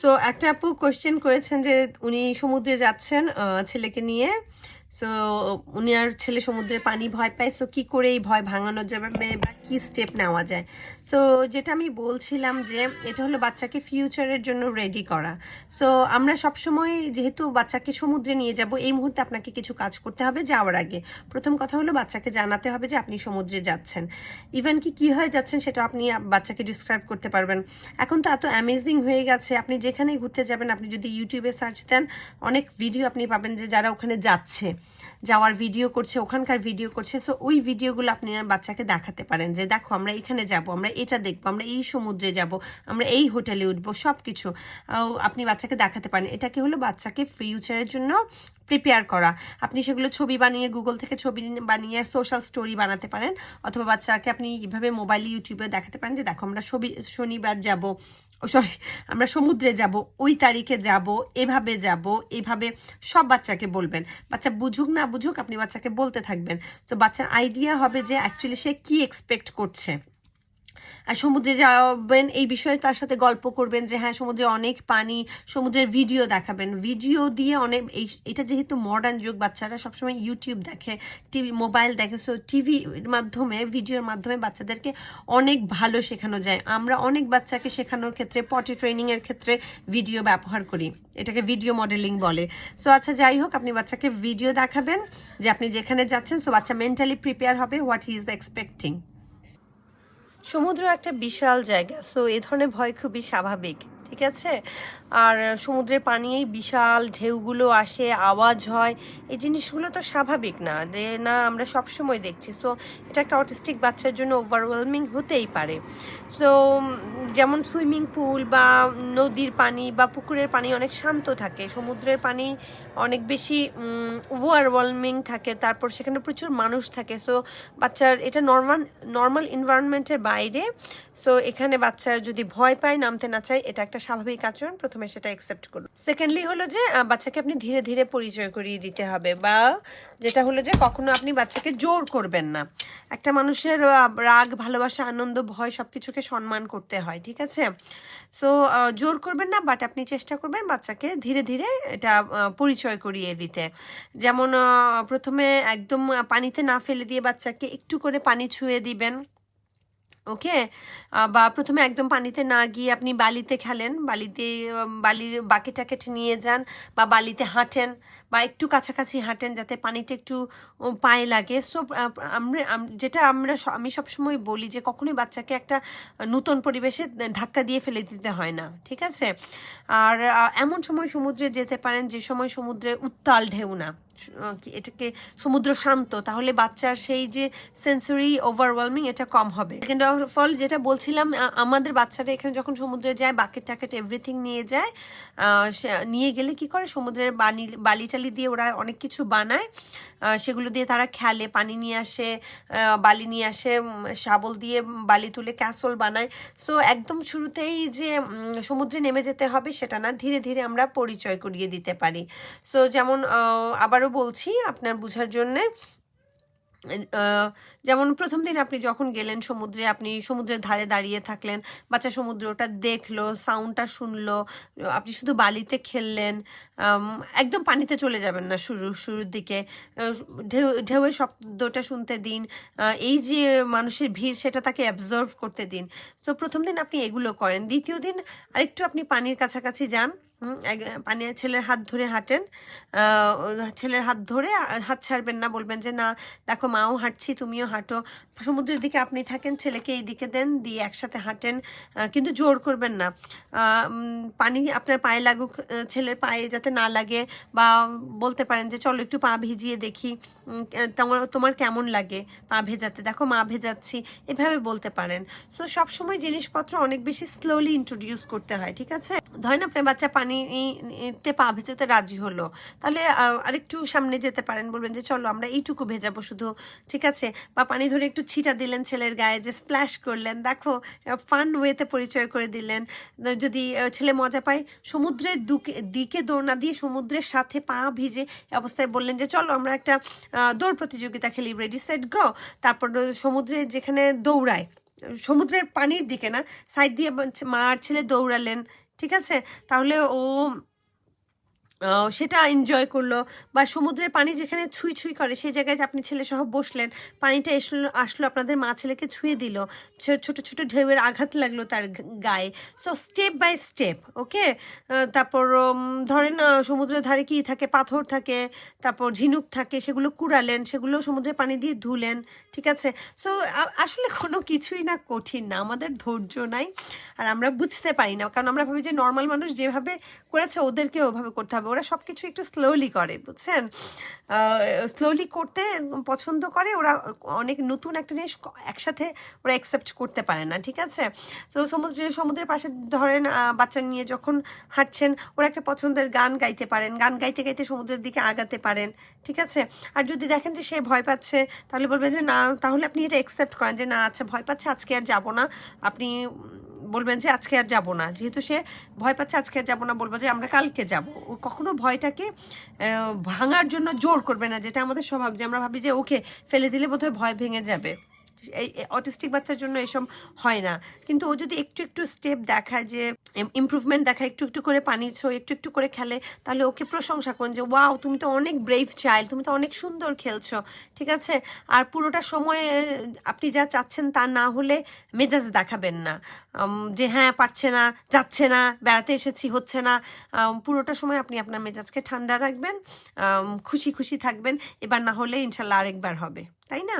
So একটা আপু question করেছেন যে উনি সমুদ্রে যাচ্ছেন ছেলেকে নিয়ে। সো উনি আর ছেলে সমুদ্রের পানি ভয় পায় সো কি করে এই ভয় ভাঙানো যাবে বা কী স্টেপ নেওয়া যায়? সো যেটা আমি বলছিলাম যে, এটা হলো বাচ্চাকে ফিউচারের জন্য রেডি করা। সো আমরা সবসময় যেহেতু বাচ্চাকে সমুদ্রে নিয়ে যাব, এই মুহূর্তে আপনাকে কিছু কাজ করতে হবে যাওয়ার আগে। প্রথম কথা হলো বাচ্চাকে জানাতে হবে যে আপনি সমুদ্রে যাচ্ছেন। ইভেন কি কি হয়ে যাচ্ছেন সেটা আপনি বাচ্চাকে ডিসক্রাইব করতে পারবেন। এখন তো এত অ্যামেজিং হয়ে গেছে, আপনি যেখানেই ঘুরতে যাবেন, আপনি যদি ইউটিউবে সার্চ দেন, অনেক ভিডিও আপনি পাবেন যে যারা ওখানে যাচ্ছে। যাওয়ার ভিডিও করছে, ওখানকার ভিডিও করছে। সো ওই ভিডিওগুলো আপনি বাচ্চাকে দেখাতে পারেন যে, দেখো, আমরা এখানে যাব, আমরা এটা দেখব, আমরা এই সমুদ্রে যাব, আমরা এই হোটেলে উঠবো সব কিছু আপনি বাচ্চাকে দেখাতে পারেন। এটা কি হলো? বাচ্চাকে ফিউচারের জন্য প্রিপেয়ার করা। আপনি সেগুলো ছবি বানিয়ে গুগল থেকে ছবি বানিয়ে সোশ্যাল স্টোরি বানাতে পারেন অথবা বাচ্চাকে আপনি এভাবে মোবাইল ইউটিউবে দেখাতে পারেন যে, দেখো, আমরা ছবি, শনিবার যাব সরি আমরা সমুদ্রে যাব, ওই তারিখে যাব, এভাবে যাব, এভাবে সব বাচ্চাকে বলবেন। বাচ্চা বুঝুক না বুঝুক, আপনি বাচ্চাকে বলতে থাকবেন। তো বাচ্চার আইডিয়া হবে যে অ্যাকচুয়ালি সে কি এক্সপেক্ট করছে। আর সমুদ্রে যাবেন, এই বিষয়ে তার সাথে গল্প করবেন যে হ্যাঁ সমুদ্রে অনেক পানি, সমুদ্রের ভিডিও দেখাবেন। ভিডিও দিয়ে অনেক, এই, এটা যেহেতু মডার্ন যুগ, বাচ্চারা সবসময় ইউটিউব দেখে টিভি মোবাইল দেখে সো টিভির মাধ্যমে ভিডিওর মাধ্যমে বাচ্চাদেরকে অনেক ভালো শেখানো যায়। আমরা অনেক বাচ্চাকে শেখানোর ক্ষেত্রে পটি ট্রেনিংয়ের ক্ষেত্রে ভিডিও ব্যবহার করি। এটাকে ভিডিও মডেলিং বলে। সো আচ্ছা যাই হোক, আপনি বাচ্চাকে ভিডিও দেখাবেন যে, আপনি যেখানে যাচ্ছেন সো বাচ্চা মেন্টালি প্রিপেয়ার হবে হোয়াট ইজ এক্সপেক্টিং সমুদ্র একটা বিশাল জায়গা সো এ ধরনের ভয় খুবই স্বাভাবিক, ঠিক আছে? আর সমুদ্রের পানিয়েই বিশাল ঢেউগুলো আসে, আওয়াজ হয়, এই জিনিসগুলো তো স্বাভাবিক না, যে না আমরা সব সময় দেখছি সো এটা একটা অটিস্টিক বাচ্চার জন্য ওভারওয়েলমিং হতেই পারে। সো যেমন সুইমিং পুল বা নদীর পানি বা পুকুরের পানি অনেক শান্ত থাকে, সমুদ্রের পানি অনেক বেশি ওভারওয়েলমিং থাকে, তারপর সেখানে প্রচুর মানুষ থাকে সো বাচ্চার এটা নর্মাল নর্মাল এনভায়রনমেন্টের বাইরে। সো এখানে বাচ্চার যদি ভয় পায়, নামতে না চায়, এটা একটা স্বাভাবিক আচরণ। প্রথমে সেটা অ্যাকসেপ্ট করুন। সেকেন্ডলি হলো যে বাচ্চাকে আপনি ধীরে ধীরে পরিচয় করিয়ে দিতে হবে বা যেটা হলো যে, কখনো আপনি বাচ্চাকে জোর করবেন না। একটা মানুষের রাগ, ভালোবাসা, আনন্দ, ভয় সব কিছুকে সম্মান করতে হয়, ঠিক আছে? সো জোর করবেন না বাট আপনি চেষ্টা করবেন বাচ্চাকে ধীরে ধীরে এটা পরিচয় করিয়ে দিতে। যেমন প্রথমে একদম পানিতে না ফেলে দিয়ে বাচ্চাকে একটু করে পানি ছুঁয়ে দিবেন। ওকে? বা প্রথমে একদম পানিতে না গিয়ে আপনি বালিতে খেলেন, বালিতে বালির বাকেট টাকেট নিয়ে যান বা বালিতে হাঁটেন। বা একটু কাছাকাছি হাঁটেন যাতে পানিটা একটু পায়ে লাগে। সো আমরা যেটা আমরা আমি সবসময় বলি যে কখনোই বাচ্চাকে একটা নতুন পরিবেশে ধাক্কা দিয়ে ফেলে দিতে হয় না, ঠিক আছে? আর এমন সময় সমুদ্রে যেতে পারেন যে সময় সমুদ্রে উত্তাল ঢেউ না। এটাকে সমুদ্র শান্ত, তাহলে বাচ্চার সেই যে সেন্সরি ওভারওয়েলমিং এটা কম হবে। সেকেন্ড অফ অল যেটা বলছিলাম আমাদের বাচ্চারা এখানে যখন সমুদ্রে যায় বাকেট টাকেট এভরিথিং নিয়ে যায় নিয়ে গেলে কি করে? সমুদ্রের বালি বালি টালি দিয়ে ওরা অনেক কিছু বানায়। সেগুলো দিয়ে তারা খেলে, পানি নিয়ে আসে বালি নিয়ে আসে শাবল দিয়ে বালি তুলে ক্যাসল বানায়। সো একদম শুরুতেই যে সমুদ্রে নেমে যেতে হবে সেটা না, ধীরে ধীরে আমরা পরিচয় করিয়ে দিতে পারি। সো যেমন আবারও বলছি আপনার বুঝার জন্যে যেমন প্রথম দিন আপনি যখন গেলেন সমুদ্রে, আপনি সমুদ্রের ধারে দাঁড়িয়ে থাকলেন, বাচ্চা সমুদ্রটা দেখল সাউন্ডটা শুনলো, আপনি শুধু বালিতে খেললেন একদম পানিতে চলে যাবেন না শুরু, শুরুর দিকে। ঢেউ, ঢেউয়ের শব্দটা শুনতে দিন এই যে মানুষের ভিড়, সেটা তাকে অ্যাবজর্ভ করতে দিন। সো প্রথম দিন আপনি এগুলো করেন, দ্বিতীয় দিন আরেকটু আপনি পানির কাছাকাছি যান। হুম, এক- পানি ছেলের হাত ধরে হাঁটেন। ছেলের হাত ধরে হাত ছাড়বেন না বলবেন যে না দেখো মাও হাঁটছি তুমিও হাঁটো। সমুদ্রের দিকে আপনি থাকেন ছেলেকে এই দিকে দেন দিয়ে একসাথে হাঁটেন। কিন্তু জোর করবেন না। পানি আপনার পায়ে লাগুক ছেলের পায়ে যাতে না লাগে বা বলতে পারেন যে চলো একটু পা ভিজিয়ে দেখি তোমার তোমার কেমন লাগে পা ভেজাতে? দেখো মা ভেজাচ্ছি। এভাবে বলতে পারেন। সো সবসময় জিনিসপত্র অনেক বেশি স্লোলি ইন্ট্রোডিউস করতে হয় ঠিক আছে? ধরেন আপনার বাচ্চা পানিতে পা ভেজাতে রাজি হলো। তাহলে আরেকটু সামনে যেতে পারেন, বলবেন যে, চলো, আমরা এইটুকু ভেজাবো শুধু। ঠিক আছে? বা পানি ধরে একটু ছিটা দিলেন ছেলের গায়ে, যে স্প্ল্যাশ করলেন। দেখো ফান ওয়েতে পরিচয় করে দিলেন। যদি ছেলে মজা পায়, সমুদ্রের দুকে দৌড় না দিয়ে সমুদ্রের সাথে পা ভিজে অবস্থায় বললেন যে, চলো, আমরা একটা দৌড় প্রতিযোগিতা খেলি, রেডি, সেট, গো। তারপর সমুদ্রে যেখানে দৌড়ায়, সমুদ্রের পানির দিকে না, সাইড দিয়ে মা আর ছেলে দৌড়ালেন। ঠিক আছে? তাহলে ও সেটা এনজয় করল বা সমুদ্রের পানি যেখানে ছুঁই ছুঁই করে সেই জায়গায় আপনি ছেলে সহ বসলেন, পানিটা এসলো, আসলো আপনাদের মা ছেলেকে ছুঁয়ে দিল। ছোট ছোট ঢেউয়ের আঘাত লাগল তার গায়ে। So step by step okay তারপর ধরেন সমুদ্রের ধারে কি থাকে? পাথর থাকে, তারপর ঝিনুক থাকে, সেগুলো কুড়ালেন, সেগুলো সমুদ্রের পানি দিয়ে ধুলেন, ঠিক আছে? সো আসলে কোনো কিছুই না কঠিন না, আমাদের ধৈর্য নাই। আর আমরা বুঝতে পারি না, কারণ আমরা ভাবি যে নর্মাল মানুষ যেভাবে করেছে ওদেরকে ওভাবে করতে হবে। ওরা সব কিছু একটু স্লোলি করে, বুঝছেন? স্লোলি করতে পছন্দ করে, ওরা অনেক নতুন একটা জিনিস একসাথে ওরা অ্যাকসেপ্ট করতে পারে না, ঠিক আছে? তো সমুদ্রে সমুদ্রের পাশে ধরেন বাচ্চা নিয়ে যখন হাঁটছেন, ওরা একটা পছন্দের গান গাইতে পারেন, গান গাইতে গাইতে সমুদ্রের দিকে আগাতে পারেন, ঠিক আছে? আর যদি দেখেন যে সে ভয় পাচ্ছে, তাহলে বলবেন যে, না, তাহলে আপনি এটা অ্যাকসেপ্ট করেন যে, না আচ্ছা ভয় পাচ্ছে, আজকে আর যাব না। আপনি বলবেন যে আজকে আর যাব না। যেহেতু সে ভয় পাচ্ছে আজকে আর যাব না, বলব যে আমরা কালকে যাব। ও কখনো ভয়টাকে ভাঙার জন্য জোর করবে না, যেটা আমাদের স্বভাব যে আমরা ভাবি যে ওকে ফেলে দিলে বোধহয় ভয় ভেঙে যাবে। অটিস্টিক বাচ্চার জন্য এসব হয় না। কিন্তু ও যদি একটু একটু স্টেপ দেখায় যে ইমপ্রুভমেন্ট দেখায়, একটু একটু করে পানি ছোয়, একটু একটু করে খেলে, তাহলে ওকে প্রশংসা করুন যে ওয়াও তুমি তো অনেক ব্রেভ চাইল্ড তুমি তো অনেক সুন্দর খেলছো। ঠিক আছে? আর পুরোটা সময় আপনি যা চাচ্ছেন তা না হলে মেজাজ দেখাবেন না। যে হ্যাঁ পারছে না, যাচ্ছে না, বেড়াতে এসেছি, হচ্ছে না। পুরোটা সময় আপনি আপনার মেজাজকে ঠান্ডা রাখবেন খুশি খুশি থাকবেন। এবার না হলে ইনশাল্লাহ আরেকবার হবে। তাই না?